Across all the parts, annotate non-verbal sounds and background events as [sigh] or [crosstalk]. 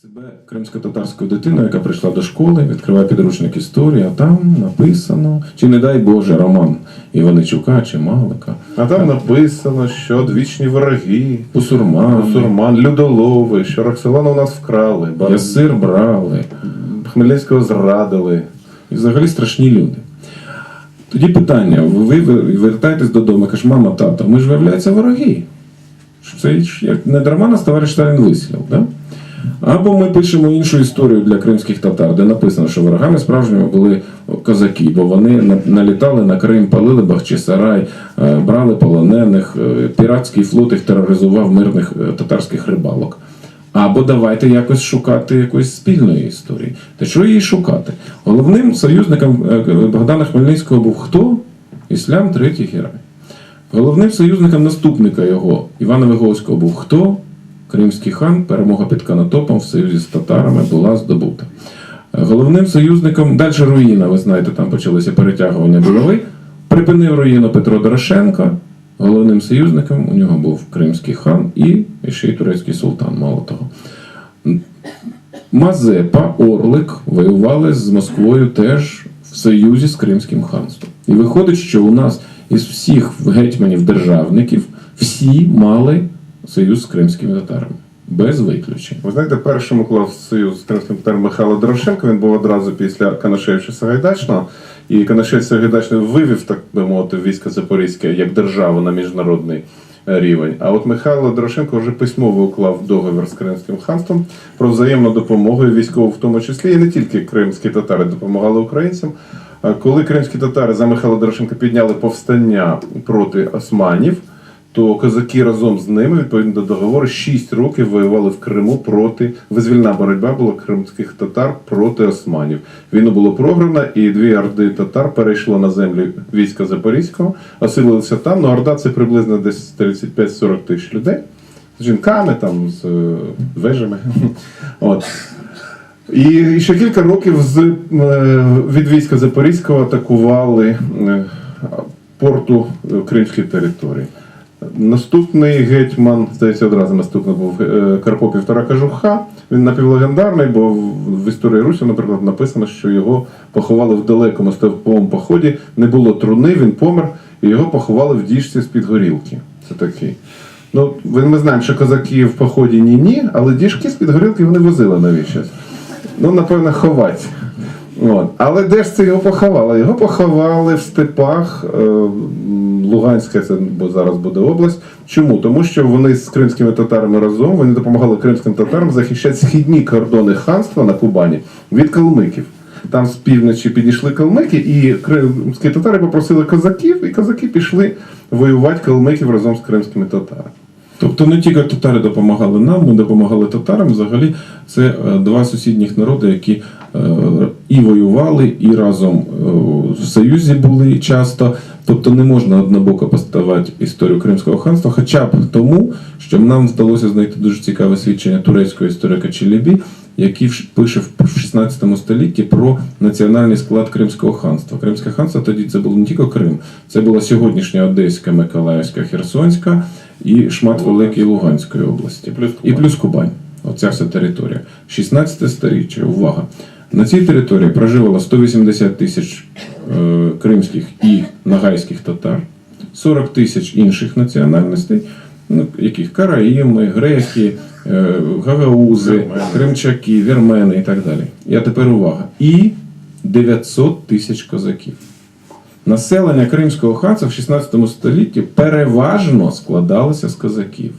Себе кримсько-татарською дитиною, яка прийшла до школи, відкриває підручник історії, а там написано, чи не дай Боже, роман Іваничука чи Малика, А там написано, що одвічні вороги, Бусурман, Сурман, Людолови, що Роксолана у нас вкрали, Бар- Ясир брали. Хмельницького зрадили. І взагалі страшні люди. Тоді питання: ви вертаєтесь додому, кажеш, мама, тато, ми ж виявляється вороги. Це ж як не дарма нас товариш Сталін вислів. Да? Або ми пишемо іншу історію для кримських татар, де написано, що ворогами справжніми були козаки, бо вони налітали на Крим, палили Бахчисарай, е, брали полонених, е, піратський флот їх тероризував мирних е, татарських рибалок. Або давайте якось шукати якоїсь спільної історії. Та що її шукати? Головним союзником Богдана Хмельницького був хто? Іслям Третій Герой. Головним союзником наступника його Івана Виговського був хто? Кримський хан, перемога під Канатопом в союзі з татарами була здобута. Головним союзником, далі руїна, ви знаєте, там почалися перетягування булави. Припинив руїну Петро Дорошенко. Головним союзником у нього був Кримський хан і ще й турецький султан, мало того. Мазепа, Орлик воювали з Москвою теж в союзі з Кримським ханством. І виходить, що у нас із всіх гетьманів-державників всі мали союз з кримськими татарами. Без виключень. Ви знаєте, першим уклав союз з кримським татаром Михайло Дорошенко. Він був одразу після Канашевича Сагайдачного. І Канашевич Сагайдачний вивів, так би мовити, військо Запорізьке як державу на міжнародний е, рівень. А от Михайло Дорошенко вже письмово уклав договір з Кримським ханством про взаємну допомогу військову, в тому числі і не тільки кримські татари допомагали українцям. Коли кримські татари за Михайла Дорошенка підняли повстання проти османів, то козаки разом з ними, відповідно до договору, 6 років воювали в Криму проти визвільна боротьба була кримських татар проти османів. Війну було програно, і дві орди татар перейшло на землі війська Запорізького, оселилися там. Ну, орда це приблизно десь 35-40 тисяч людей з жінками, там, з е, вежами. [laughs] От. І ще кілька років з, е, від війська Запорізького атакували е, порту Кримської території. Наступний гетьман, здається, одразу наступний був е, Карпо Півтора Кажуха. Він напівлегендарний, бо в історії Русі, наприклад, написано, що його поховали в далекому степовому поході. Не було труни, він помер, і його поховали в діжці з-під горілки. Це такий. Ну, ми знаємо, що козаки в поході ні-ні, але діжки з-під горілки вони возили навіщось. Ну, напевно, ховать. От. Але де ж це його поховали? Його поховали в степах е, Луганська, це зараз буде область. Чому? Тому що вони з кримськими татарами разом вони допомагали кримським татарам захищати східні кордони ханства на Кубані від калмиків. Там з півночі підійшли калмики, і кримські татари попросили козаків, і козаки пішли воювати калмиків разом з кримськими татарами. Тобто не тільки татари допомагали нам, ми допомагали татарам. Взагалі, це е, два сусідніх народи, які е, і воювали, і разом е, в союзі були часто. Тобто не можна однобоко поставати історію Кримського ханства, хоча б тому, що нам вдалося знайти дуже цікаве свідчення турецького історика Челебі, який пише в 16 столітті про національний склад Кримського ханства. Кримське ханство тоді це було не тільки Крим, це була сьогоднішня Одеська, Миколаївська, Херсонська і шмат Великої Луганської області. І плюс І плюс Кубань. Оця вся територія. 16 сторіччя, увага. На цій території проживало 180 тисяч е, кримських і нагайських татар, 40 тисяч інших національностей, ну, яких караїми, греки, е, гагаузи, кримчаки, вірмени і так далі. І а тепер увага. І 900 тисяч козаків. Населення Кримського ханства в 16 столітті переважно складалося з козаків.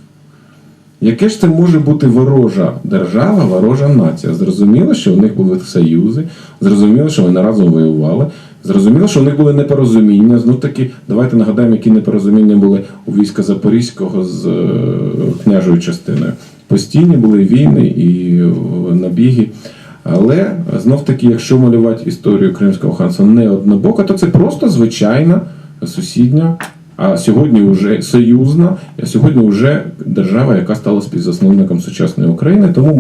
Яке ж це може бути ворожа держава, ворожа нація? Зрозуміло, що у них були союзи, зрозуміло, що вони разом воювали, зрозуміло, що у них були непорозуміння. Знов таки, давайте нагадаємо, які непорозуміння були у війська Запорізького з е, княжою частиною. Постійні були війни і е, набіги. Але знов таки, якщо малювати історію Кримського ханства не однобоко, то це просто звичайна сусідня, а сьогодні вже союзна, а сьогодні вже держава, яка стала співзасновником сучасної України. Тому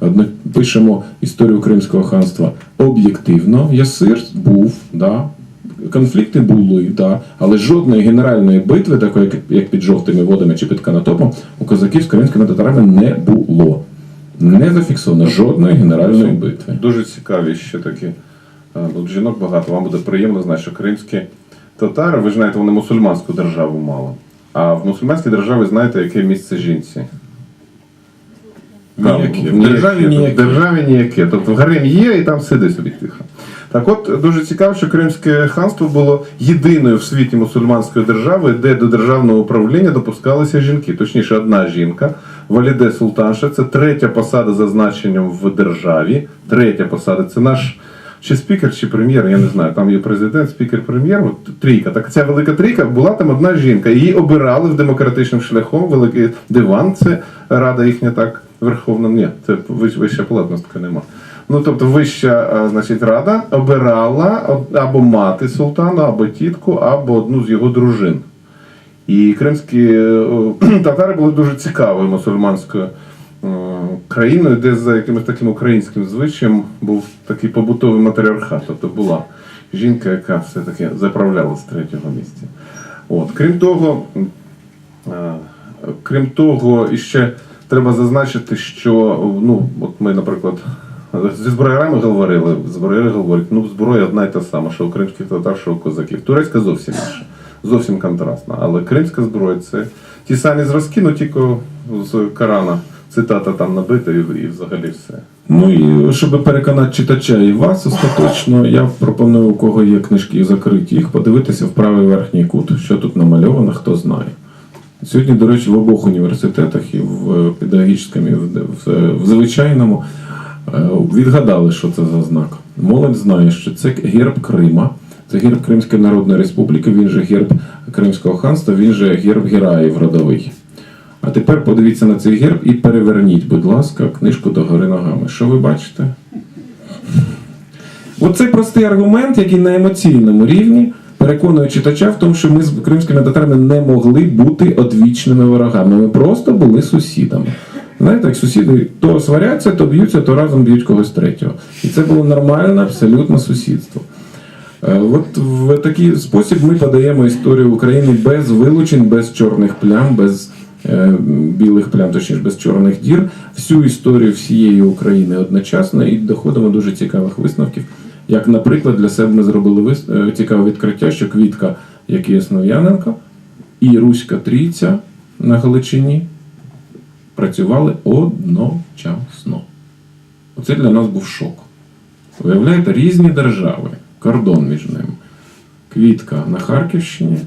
ми пишемо історію Кримського ханства об'єктивно. Ясир був, да. Конфлікти були, да, але жодної генеральної битви, такої як, під жовтими водами чи під Канатопом, у козаків з кримськими татарами не було. Не зафіксовано жодної генеральної битви. Дуже цікаві ще такі. е, От жінок багато. Вам буде приємно знати, що кримські татари, ви ж знаєте, вони мусульманську державу мали. А в мусульманській державі знаєте, яке місце жінці? Там, Ніяке. В державі ніяке. В державі ніяке. Тобто в гарем є і там сиди собі тихо. Так от дуже цікаво, що Кримське ханство було єдиною в світі мусульманською державою, де до державного управління допускалися жінки. Точніше, одна жінка, Валіде Султанша, це третя посада за значенням в державі. Третя посада це наш. Чи спікер, чи прем'єр, я не знаю. Там є президент, спікер, прем'єр, от трійка. Так ця велика трійка була там одна жінка. Її обирали в демократичним шляхом. Великий диван, це рада їхня так верховна. Ні, це вищ- вища палатностка нема. Ну тобто вища значить, рада обирала або мати султана, або тітку, або одну з його дружин. І кримські е, [clears throat] татари були дуже цікавою мусульманською е, країною, де за якимось таким українським звичаєм був такий побутовий матріархат. Тобто була жінка, яка все-таки заправляла з третього місця. От. Крім того, е, крім того, іще треба зазначити, що ну, от ми, наприклад, зі зброярами говорили, зброяри говорять, ну зброя одна й та сама, що у кримських татар, що у козаків. Турецька зовсім інша, зовсім контрастна. Але кримська зброя це ті самі зразки, ну тільки з Корана. Цитата там набита і, і взагалі все. Ну і щоб переконати читача і вас остаточно, я пропоную, у кого є книжки закриті, їх подивитися в правий верхній кут, що тут намальовано, хто знає. Сьогодні, до речі, в обох університетах і в педагогічному, і в, в, в звичайному е, відгадали, що це за знак. Молодь знає, що це герб Крима, це герб Кримської Народної Республіки, він же герб Кримського ханства, він же герб Гераїв родовий. А тепер подивіться на цей герб і переверніть, будь ласка, книжку догори ногами. Що ви бачите? Оце простий аргумент, який на емоційному рівні переконує читача в тому, що ми з кримськими татарами не могли бути одвічними ворогами. Ми просто були сусідами. Знаєте, як сусіди то сваряться, то б'ються, то разом б'ють когось третього. І це було нормальне абсолютно сусідство. Е, От в такий спосіб ми подаємо історію України без вилучень, без чорних плям, без білих плям, точніше без чорних дір, всю історію всієї України одночасно і доходимо до дуже цікавих висновків. Як, наприклад, для себе ми зробили вис- е, цікаве відкриття, що квітка, як і і Руська Трійця на Галичині працювали одночасно. Оце для нас був шок. Виявляєте, різні держави, кордон між ними. Квітка на Харківщині, е,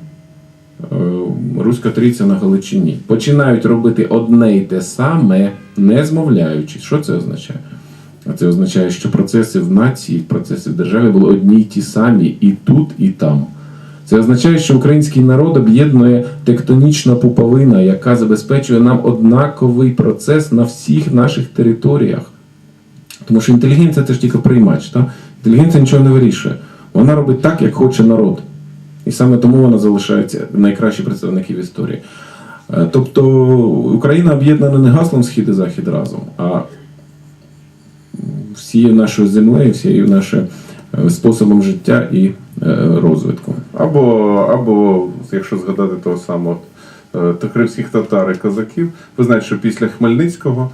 Руська Трійця на Галичині. Починають робити одне й те саме, не змовляючись. Що це означає? Це означає, що процеси в нації, процеси в державі були одні й ті самі і тут, і там. Це означає, що український народ об'єднує тектонічна пуповина, яка забезпечує нам однаковий процес на всіх наших територіях. Тому що інтелігенція це ж тільки приймач. Та? Інтелігенція нічого не вирішує. Вона робить так, як хоче народ. І саме тому вона залишається найкращі представники в історії. Е, Тобто Україна об'єднана не гаслом схід і захід разом, а всією нашою землею, всією нашим е, способом життя і е, розвитку. Або, або якщо згадати того самого кримських татар і козаків, ви знаєте, що після Хмельницького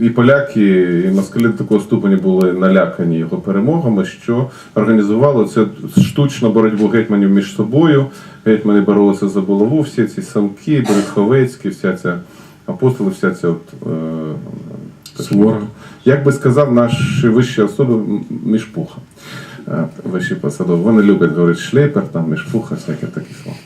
і поляки, і москалі до такого ступеня були налякані його перемогами, що організували це штучну боротьбу гетьманів між собою. Гетьмани боролися за булаву, всі ці самки, Березховецькі, вся ця апостоли, вся ця от, е, Свора. як би сказав наш вищі особи мішпуха. Е, Вищі посадові. Вони люблять говорити шлейпер, там мішпуха, всяке такі слова.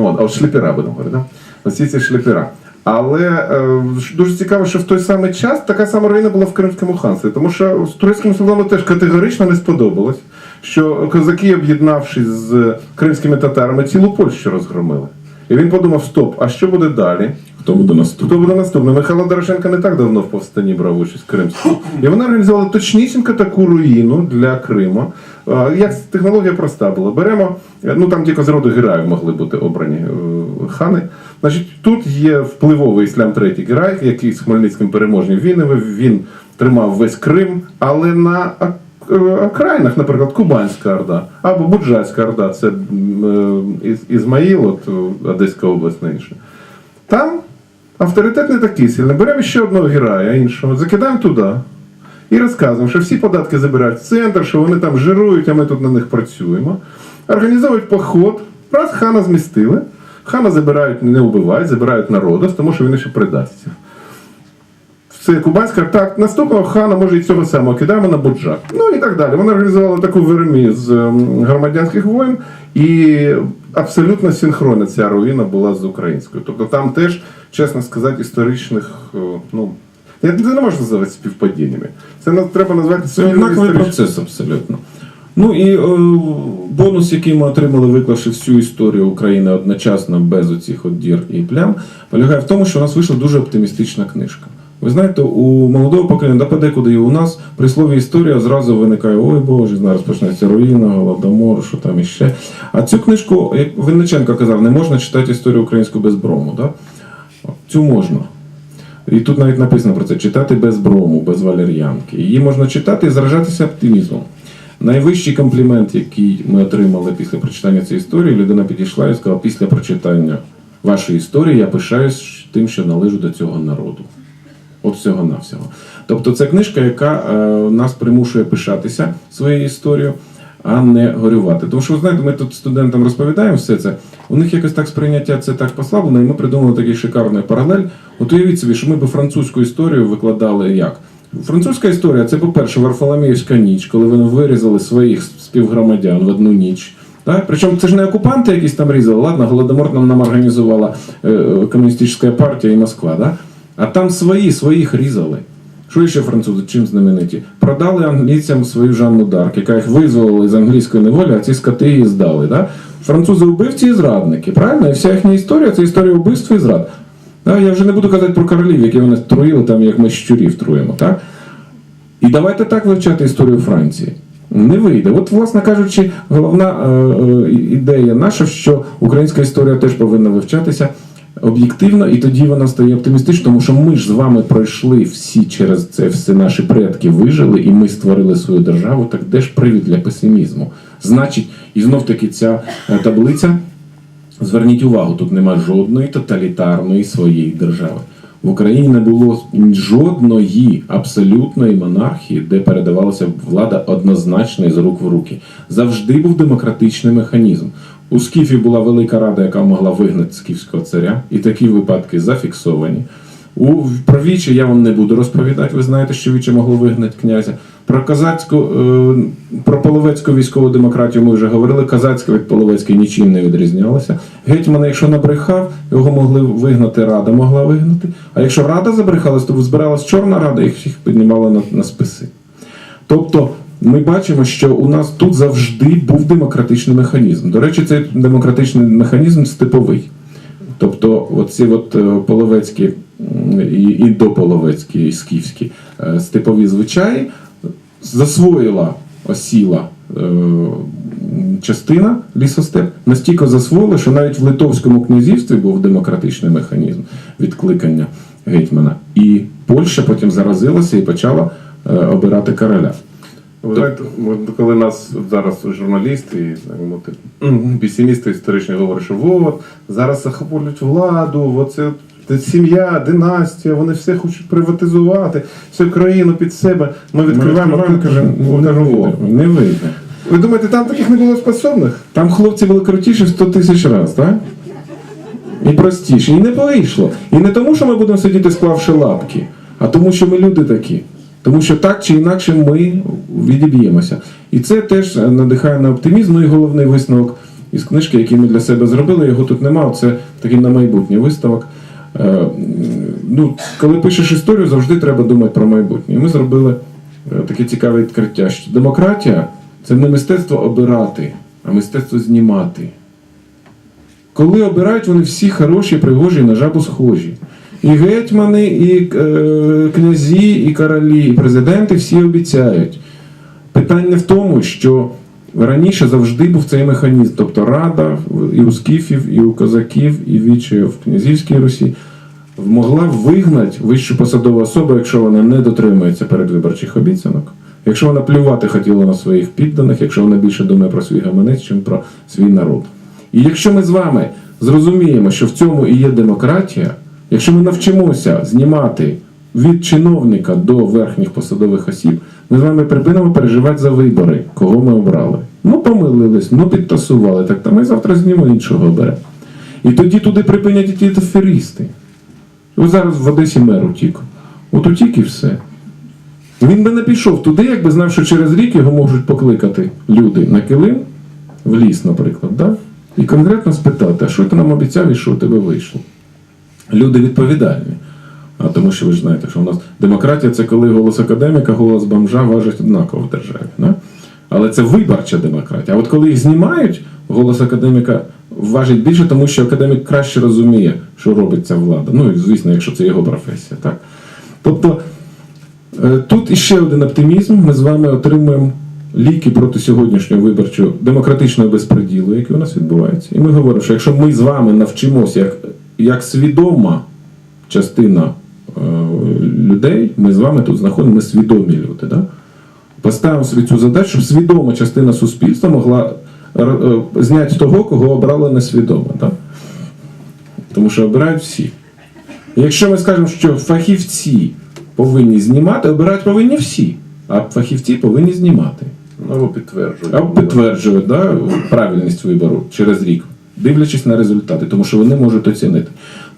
[clears throat] От, а от шлепера будемо говорити. Да? Оці ці шлепера. Але е, дуже цікаво, що в той самий час така сама руїна була в Кримському ханстві, тому що з турецьким султану теж категорично не сподобалось, що козаки, об'єднавшись з кримськими татарами, цілу Польщу розгромили. І він подумав: стоп, а що буде далі? Хто буде наступний? Хто буде наступний? Михайло Дорошенко не так давно в повстанні брав участь в Кримську. І вони організували точнісінько таку руїну для Криму. Як технологія проста була. Беремо, ну там тільки з роду Гераїв могли бути обрані е, хани. Значить, тут є впливовий іслам третій Герай, який з Хмельницьким переможні війни. Він тримав весь Крим, але на е, окраїнах, наприклад, Кубанська Орда або Буджацька Орда, це е, Із- Ізмаїл, от е, Одеська область на. Там авторитет не такий сильний. Беремо ще одного героя іншого, закидаємо туди. І розказуємо, що всі податки забирають в центр, що вони там жирують, а ми тут на них працюємо. Організовують поход. Раз хана змістили. Хана забирають, не вбивають, забирають народу, тому що він ще придасться. Це кубанська так, наступного хана може і цього самого кидаємо на буджак. Ну і так далі. Вони організували таку вермі з ем, громадянських воєн, і абсолютно синхронна ця руїна була з українською. Тобто там теж, чесно сказати, історичних, е, ну. Я це не можна називати співпадіннями. Це треба назвати Це спільним однаковий процес абсолютно. Ну і е, бонус, який ми отримали, виклавши всю історію України одночасно без оцих от дір і плям, полягає в тому, що у нас вийшла дуже оптимістична книжка. Ви знаєте, у молодого покоління, да подекуди і у нас при слові історія зразу виникає: ой Боже, зараз почнеться руїна, голодомор, що там іще. А цю книжку, як Винниченко казав, не можна читати історію українську без брому. Да? Цю можна. І тут навіть написано про це: читати без брому, без валер'янки. Її можна читати і заражатися оптимізмом. Найвищий комплімент, який ми отримали після прочитання цієї історії, людина підійшла і сказала: після прочитання вашої історії я пишаюсь тим, що належу до цього народу. От всього навсього. Тобто це книжка, яка е, нас примушує пишатися своєю історією, а не горювати. Тому що, знаєте, ми тут студентам розповідаємо все це. У них якось так сприйняття це так послаблено, і ми придумали такий шикарний паралель. От уявіть собі, що ми би французьку історію викладали як? Французька історія це, по-перше, Варфоломіївська ніч, коли вони вирізали своїх співгромадян в одну ніч. Так? Причому це ж не окупанти якісь там різали, ладно, голодомор нам, нам організувала е, комуністична партія і Москва, да? а там свої, своїх різали. Що ще французи, чим знамениті? Продали англійцям свою Жанну Дарк, яка їх визволила з англійської неволі, а ці скоти її здали. Да? Французи вбивці і зрадники, правильно? І вся їхня історія це історія вбивства і зрад. Я вже не буду казати про королів, які вони труїли, там, як ми щурів труємо. Так? І давайте так вивчати історію Франції. Не вийде. От, власне кажучи, головна е, е, ідея наша, що українська історія теж повинна вивчатися об'єктивно, і тоді вона стає оптимістичною, тому що ми ж з вами пройшли всі через це, всі наші предки вижили, і ми створили свою державу. Так де ж привід для песимізму? Значить, і знов таки ця е, таблиця. Зверніть увагу, тут немає жодної тоталітарної своєї держави. В Україні не було жодної абсолютної монархії, де передавалася влада однозначно з рук в руки. Завжди був демократичний механізм. У Скіфі була велика рада, яка могла вигнати скіфського царя, і такі випадки зафіксовані. У про Віче я вам не буду розповідати. Ви знаєте, що Віче могло вигнати князя. Про казацьку, е, про половецьку військову демократію ми вже говорили. Казацька від половецької нічим не відрізнялася. Гетьмана, якщо набрехав, його могли вигнати, рада могла вигнати. А якщо рада забрехалась, то збиралась чорна рада, їх всіх піднімала на, на списи. Тобто ми бачимо, що у нас тут завжди був демократичний механізм. До речі, цей демократичний механізм степовий. Тобто, оці от е, половецькі і, і дополовецькі, і скіфські е, степові звичаї засвоїла осіла е, частина лісостеп, настільки засвоїла, що навіть в Литовському князівстві був демократичний механізм відкликання гетьмана. І Польща потім заразилася і почала е, обирати короля. Ви знаєте, коли нас зараз журналісти і мовити, історичні говорять, що от, зараз захоплюють владу, оце це сім'я, династія, вони все хочуть приватизувати, всю країну під себе. Ми відкриваємо, Ми каже, не вийде. Не вийде. Ви думаєте, там таких не було способних? Там хлопці були крутіші в 100 тисяч разів, так? І простіші. І не вийшло. І не тому, що ми будемо сидіти, склавши лапки, а тому, що ми люди такі. Тому що так чи інакше ми відіб'ємося. І це теж надихає на оптимізм. Ну і головний висновок із книжки, який ми для себе зробили. Його тут немає. Це такий на майбутнє виставок. Е, Ну, коли пишеш історію, завжди треба думати про майбутнє. І ми зробили е, таке цікаве відкриття, що демократія це не мистецтво обирати, а мистецтво знімати. Коли обирають, вони всі хороші, пригожі, на жабу схожі. І гетьмани, і е, князі, і королі, і президенти всі обіцяють. Питання в тому, що раніше завжди був цей механізм. Тобто Рада і у скіфів, і у козаків, і вічі в князівській Русі могла вигнати вищу посадову особу, якщо вона не дотримується передвиборчих обіцянок. Якщо вона плювати хотіла на своїх підданих, якщо вона більше думає про свій гаманець, ніж про свій народ. І якщо ми з вами зрозуміємо, що в цьому і є демократія, Якщо ми навчимося знімати від чиновника до верхніх посадових осіб, ми з вами припинимо переживати за вибори, кого ми обрали. Ну, помилились, ну підтасували, так та ми завтра знімемо іншого оберемо. І тоді туди припинять іти аферисти. Ось зараз в Одесі мер утік. От утік і все. Він би не пішов туди, якби знав, що через рік його можуть покликати люди на килим в ліс, наприклад, да? і конкретно спитати, а що ти нам обіцяв і що у тебе вийшло. Люди відповідальні. А тому що ви ж знаєте, що у нас демократія це коли голос академіка, голос бомжа важить однаково в державі. Да? Але це виборча демократія. А от коли їх знімають, голос академіка важить більше, тому що академік краще розуміє, що робить ця влада. Ну, і, звісно, якщо це його професія. Так? Тобто Е, Тут іще один оптимізм. Ми з вами отримуємо ліки проти сьогоднішнього виборчого демократичного безпреділу, який у нас відбувається. І ми говоримо, що якщо ми з вами навчимося як, як свідома частина людей, ми з вами тут знаходимо ми свідомі люди. Да? Поставимо собі цю задачу, щоб свідома частина суспільства могла е, зняти того, кого обрала несвідомо. Да? Тому що обирають всі. Якщо ми скажемо, що фахівці повинні знімати, обирати повинні всі, а фахівці повинні знімати. Ну, або підтверджують. Або підтверджують да, правильність вибору через рік, дивлячись на результати, тому що вони можуть оцінити.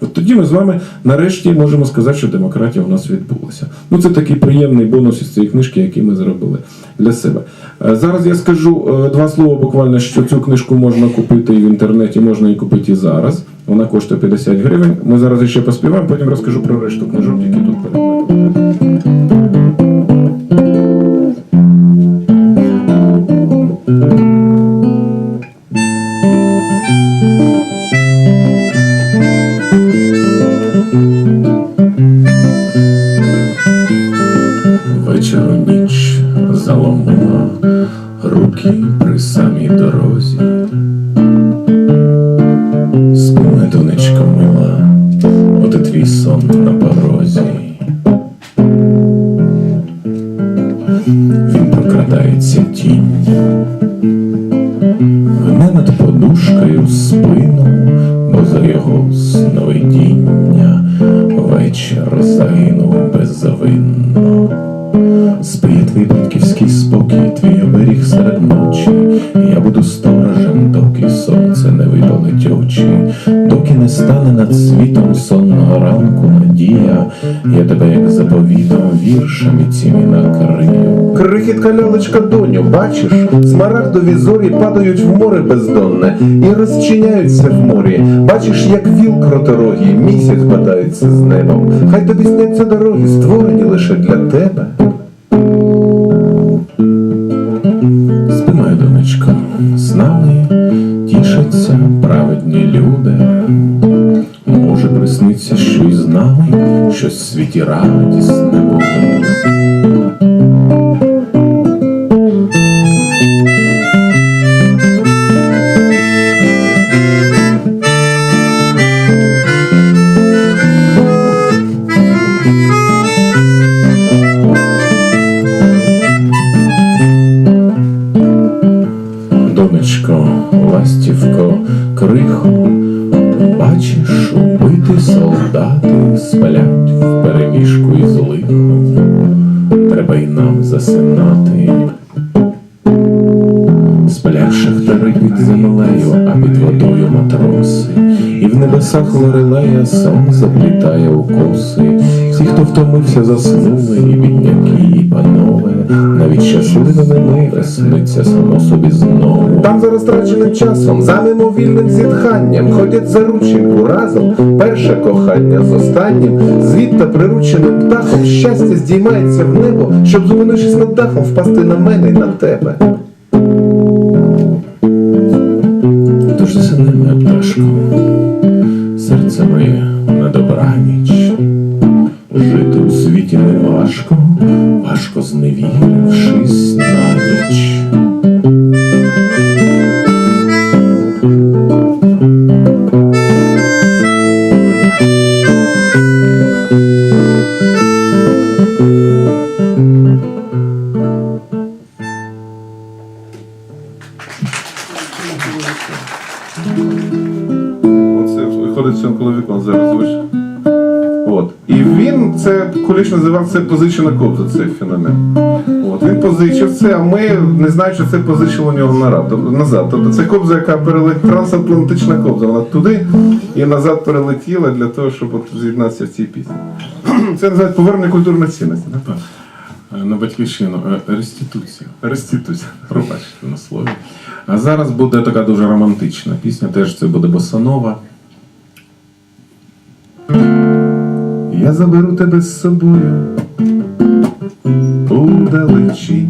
От тоді ми з вами нарешті можемо сказати, що демократія у нас відбулася. Ну це такий приємний бонус із цієї книжки, який ми зробили для себе. Е, Зараз я скажу е, два слова буквально, що цю книжку можна купити і в інтернеті, можна і купити і зараз. Вона коштує 50 гривень. Ми зараз ще поспіваємо, потім розкажу про решту книжок, які тут перед. Твій батьківський спокій, твій оберіг серед ночі. Я буду сторожем, доки сонце не випалить очі, доки не стане над світом сонного ранку надія. Я тебе, як заповітом, віршами цими накрию. Крихітка лялечка доню, бачиш, смарагдові зорі падають в море бездонне і розчиняються в морі. Бачиш, як віл кроторогий місяць бадається з небом. Хай тобі сняться дороги, створені лише для тебе. Донечко, з нами тішаться праведні люди. Може присниться, що і з нами щось світі радісне буде. Втомився, заснули, і бідняки, і панове, навіть щасливими мире сниться само собі знову. Там за розтраченим часом, за мимовільним зітханням ходять за рученьку разом. Перше кохання з останнім, звідта прирученим птахом щастя здіймається в небо, щоб зупинившись над дахом, впасти на мене й на тебе. Тож засини, це позичена кобза, цей феномен. От, він позичив це, а ми не знаємо, що це позичило у нього назад. Тобто це кобза, яка перелетіла, трансатлантична кобза. Вона туди і назад перелетіла для того, щоб от з'єднатися в цій пісні. Це називають повернення культурної цінності. Е, На батьківщину е, реституція. Реституція. Пробачте на слові. А зараз буде така дуже романтична пісня, теж це буде босанова. Я заберу тебе з собою удалечі,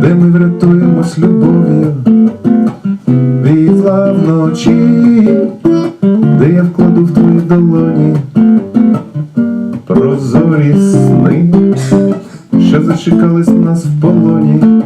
де ми врятуємось любов'ю. Від вночі, де я вкладу в твої долоні. Прозорі сни, що зачекались нас в полоні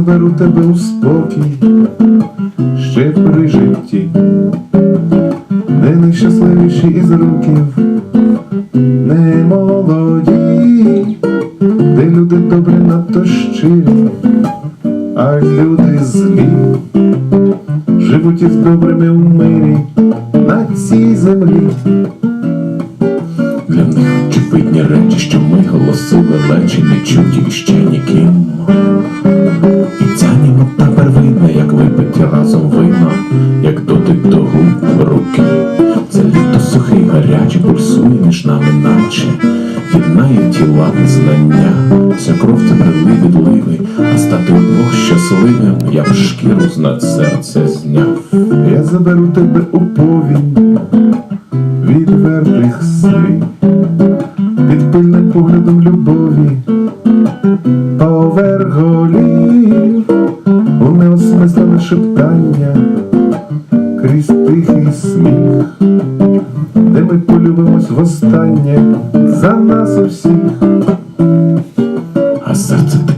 заберу тебе у спокій ще при житті, де найщасливіші із років не молоді, де люди добрі надто щирі, а люди злі живуть із добрими у мирі на цій землі. Для них очевидні речі, що ми голосили лечі, не чуті ще ніким. Разом вина, як дотик до губ руки. Це літо сухий, гарячий, пульсує між нами, наче єднає тіла знання. Вся кров це брели відливи, а стати удвох щасливим, я б шкіру з над серця зняв. Я заберу тебе у повінь відвертих слів, під пильним поглядом любові,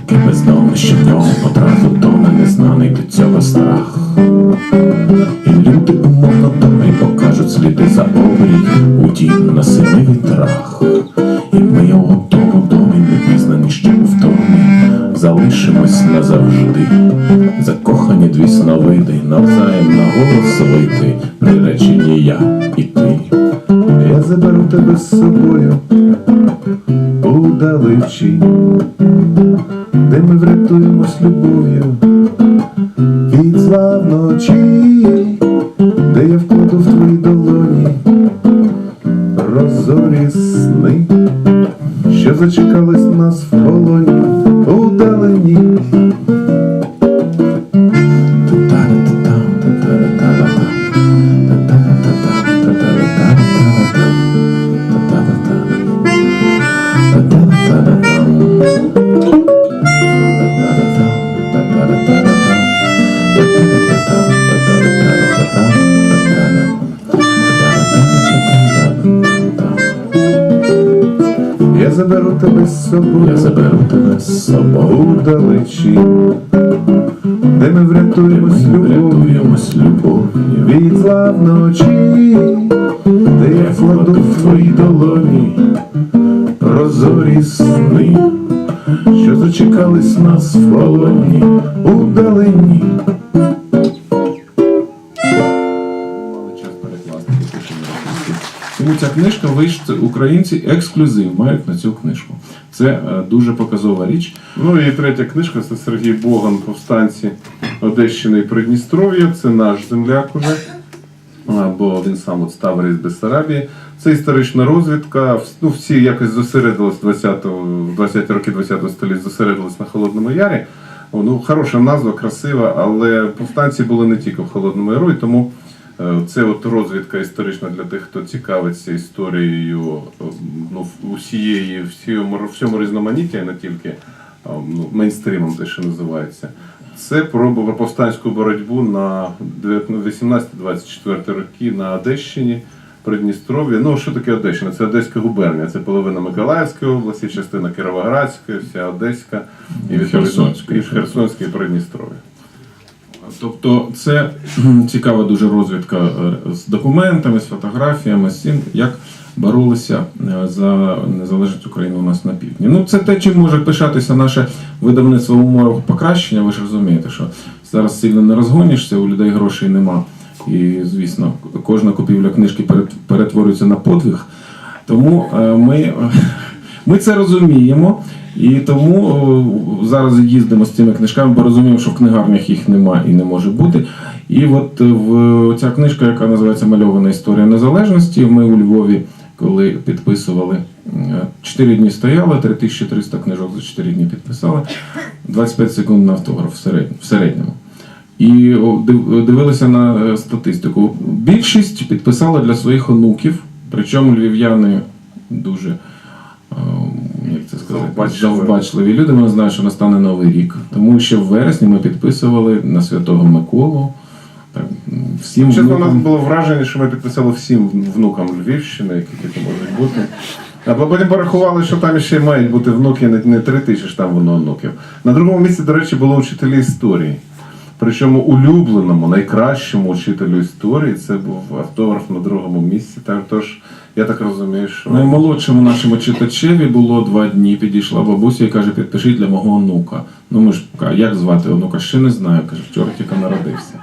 таке бездомне, що в нього одразу тоне незнаний до цього страх. І люди умовно добрі покажуть сліди за обрій у дім на семи вітрах. І ми його тому домі не пізнані ще в домі. Залишимось назавжди. Закохані дві сновиди, навзаєм на голос вити, приречені я і ти. Я заберу тебе з собою удалечі, де ми врятуємось любов'ю від зла вночі, де я вкладу в твої долоні прозорі сни, що зачекались нас в собою. Я заберу тебе з собою. удалечі, де ми врятуємось любов'ю врятуємось від зла вночі, де я вкладу в твої долоні прозорі сни, що зачекались нас в полоні удалені. Мали час перекласти і пишемо на російській. Тому ця книжка вийшла українці ексклюзив мають на цю книжку. Це е, дуже показова річ. Ну і третя книжка це Сергій Боган, повстанці Одещини і Придністров'я. Це наш земляк уже. Бо він сам от став різ Бессарабії. Це історична розвідка. Ну, всі якось зосередились 20 в 20 роки 20-го століття зосередились на Холодному Ярі. Ну, хороша назва, красива, але повстанці були не тільки в Холодному Яру, тому це от розвідка історична для тих, хто цікавиться історією е, ну, усієї, всьому, всьому різноманіття, і не тільки е, ну, мейнстрімом, те, що називається. Це про повстанську боротьбу на 18-24 роки на Одещині. Придністров'я. Ну, що таке Одещина? Це Одеська губернія, це половина Миколаївської області, частина Кіровоградської, вся Одеська і Херсонська. і Херсонська і Придністров'я. Тобто це цікава дуже розвідка е, з документами, з фотографіями, з цим, як боролися е, за незалежність України у нас на півдні. Ну, це те, чим може пишатися наше видавництво в умовах покращення. Ви ж розумієте, що зараз сильно не розгонишся, у людей грошей нема. І, звісно, кожна купівля книжки перет- перетворюється на подвиг. Тому е, ми, ми це розуміємо. І тому зараз їздимо з цими книжками, бо розуміємо, що в книгарнях їх нема і не може бути. І от е, в ця книжка, яка називається Мальована історія незалежності, ми у Львові, коли підписували, 4 дні стояли, 3300 книжок за 4 дні підписали, 25 секунд на автограф в середньому. І дивилися на е, статистику. Більшість підписали для своїх онуків, причому львів'яни дуже, як це сказати, завбачливі люди. Вони знають, що настане новий рік. Тому ще в вересні ми підписували на Святого Миколу. Так, всім Чесно, у нас було враження, що ми підписали всім внукам Львівщини, які тільки можуть бути. А потім порахували, що там ще мають бути внуки, не, не три тисячі ж там воно онуків. На другому місці, до речі, були учителі історії. Причому улюбленому, найкращому учителю історії це був автограф на другому місці. Так, тож, я так розумію, що Наймолодшому нашому читачеві було два дні. Підійшла бабуся і каже, підпишіть для мого онука. Ну ми ж як звати онука? Ще не знаю. Каже, вчора тільки народився.